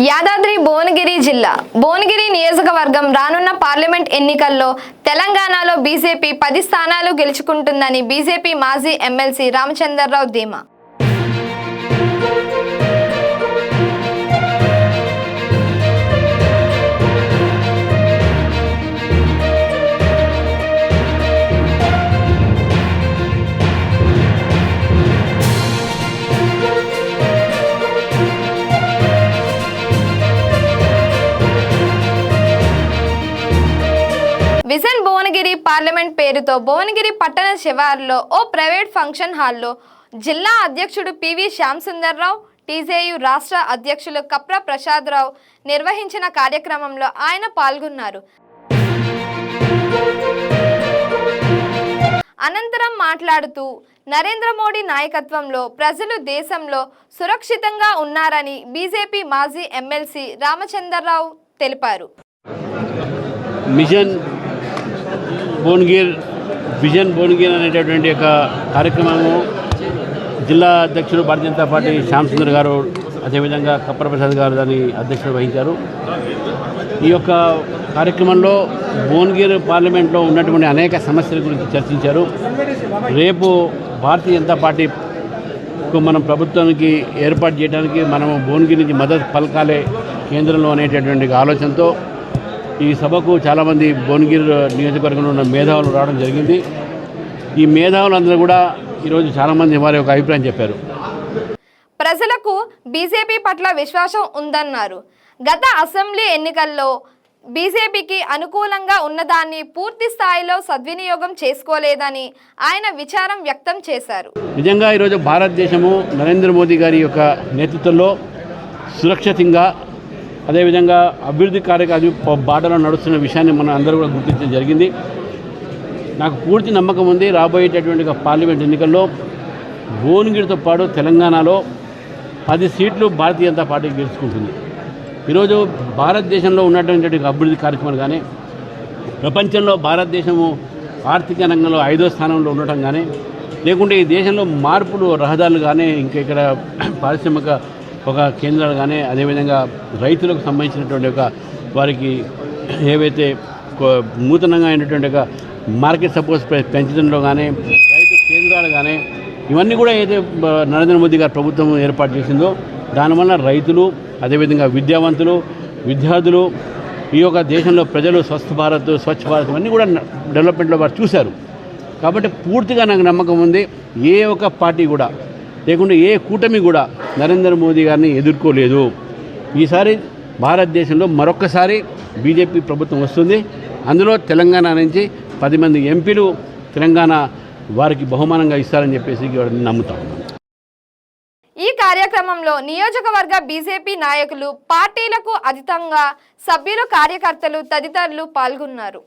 యాదాద్రి భువనగిరి జిల్లా. భువనగిరి నియోజకవర్గం రానున్న పార్లమెంట్ ఎన్నికల్లో తెలంగాణలో బీజేపీ పది స్థానాలు గెలుచుకుంటుందని బీజేపీ మాజీ ఎమ్మెల్సీ రామచంద్రరావు ధీమా. విజన్ భువనగిరి పార్లమెంట్ పేరుతో భువనగిరి పట్టణ శివారులో ఓ ప్రైవేట్ ఫంక్షన్ హాల్లో జిల్లా అధ్యక్షుడు పివి శ్యామ్ సుందర్రావు టీజేయు రాష్ట్ర అధ్యక్షులు కప్ర ప్రసాదరావు నిర్వహించిన కార్యక్రమంలో ఆయన పాల్గొన్నారు. అనంతరం మాట్లాడుతూ నరేంద్ర మోడీ నాయకత్వంలో ప్రజలు దేశంలో సురక్షితంగా ఉన్నారని బీజేపీ మాజీ ఎమ్మెల్సీ రామచంద్రరావు తెలిపారు. మిషన్ భువనగిర్ విజన్ భువనగిర్ అనేటటువంటి ఒక కార్యక్రమము. జిల్లా అధ్యక్షుడు భారతీయ జనతా పార్టీ శ్యామ్ సుందర్ గారు అదేవిధంగా కప్పర ప్రసాద్ గారు దాని అధ్యక్షుడు వహించారు. ఈ యొక్క కార్యక్రమంలో భువనగిరి పార్లమెంట్లో ఉన్నటువంటి అనేక సమస్యల గురించి చర్చించారు. రేపు భారతీయ జనతా పార్టీకు మనం ప్రభుత్వానికి ఏర్పాటు చేయడానికి మనము భువనగిరి నుంచి మద్దతు పలకాలే కేంద్రంలో అనేటటువంటి ఆలోచనతో ఈ సభకు చాలామంది భువనగిరి నియోజకవర్గంలో ఉన్న మేధావులు రావడం జరిగింది. ఈ మేధావులందరూ కూడా ఈరోజు చాలామంది వారి యొక్క అభిప్రాయం చెప్పారు. ప్రజలకు బీజేపీ పట్ల విశ్వాసం ఉందన్నారు. గత అసెంబ్లీ ఎన్నికల్లో బీజేపీకి అనుకూలంగా ఉన్నదాన్ని పూర్తి స్థాయిలో సద్వినియోగం చేసుకోలేదని ఆయన విచారం వ్యక్తం చేశారు. నిజంగా ఈరోజు భారతదేశము నరేంద్ర మోదీ గారి యొక్క నేతృత్వంలో సురక్షితంగా అదేవిధంగా అభివృద్ధి కార్యక్రమం బాటలో నడుస్తున్న విషయాన్ని మనం అందరూ కూడా గుర్తించడం జరిగింది. నాకు పూర్తి నమ్మకం ఉంది రాబోయేటటువంటి పార్లమెంట్ ఎన్నికల్లో భువనగిరితో పాటు తెలంగాణలో పది సీట్లు భారతీయ జనతా పార్టీ గెలుచుకుంటుంది. ఈరోజు భారతదేశంలో ఉన్నటువంటి అభివృద్ధి కార్యక్రమాలు కానీ ప్రపంచంలో భారతదేశము ఆర్థిక రంగంలో ఐదో స్థానంలో ఉండటం కానీ లేకుంటే ఈ దేశంలో మార్పులు రహదారులు కానీ ఇంకా ఇక్కడ పారిశ్రామిక ఒక కేంద్రాలు కానీ అదేవిధంగా రైతులకు సంబంధించినటువంటి ఒక వారికి ఏవైతే నూతనంగా అయినటువంటి ఒక మార్కెట్ సపోర్ట్స్ పెంచడంలో కానీ రైతు కేంద్రాలు కానీ ఇవన్నీ కూడా ఏదైతే నరేంద్ర మోదీ గారు ప్రభుత్వం ఏర్పాటు చేసిందో దానివల్ల రైతులు అదేవిధంగా విద్యావంతులు విద్యార్థులు ఈ యొక్క దేశంలో ప్రజలు స్వస్థ భారత్ స్వచ్ఛ భారత్ ఇవన్నీ కూడా డెవలప్మెంట్లో వారు చూశారు. కాబట్టి పూర్తిగా నాకు నమ్మకం ఉంది ఏ ఒక్క పార్టీ కూడా లేకుంటే ఏ కూటమి కూడా నరేంద్ర మోదీ గారిని ఎదుర్కోలేదు. ఈసారి భారతదేశంలో మరొకసారి బీజేపీ ప్రభుత్వం వస్తుంది. అందులో తెలంగాణ నుంచి పది మంది ఎంపీలు తెలంగాణ వారికి బహుమానంగా ఇస్తారని చెప్పేసి నమ్ముతాం. ఈ కార్యక్రమంలో నియోజకవర్గ బీజేపీ నాయకులు పార్టీలకు అధితంగా సభ్యులు కార్యకర్తలు తదితరులు పాల్గొన్నారు.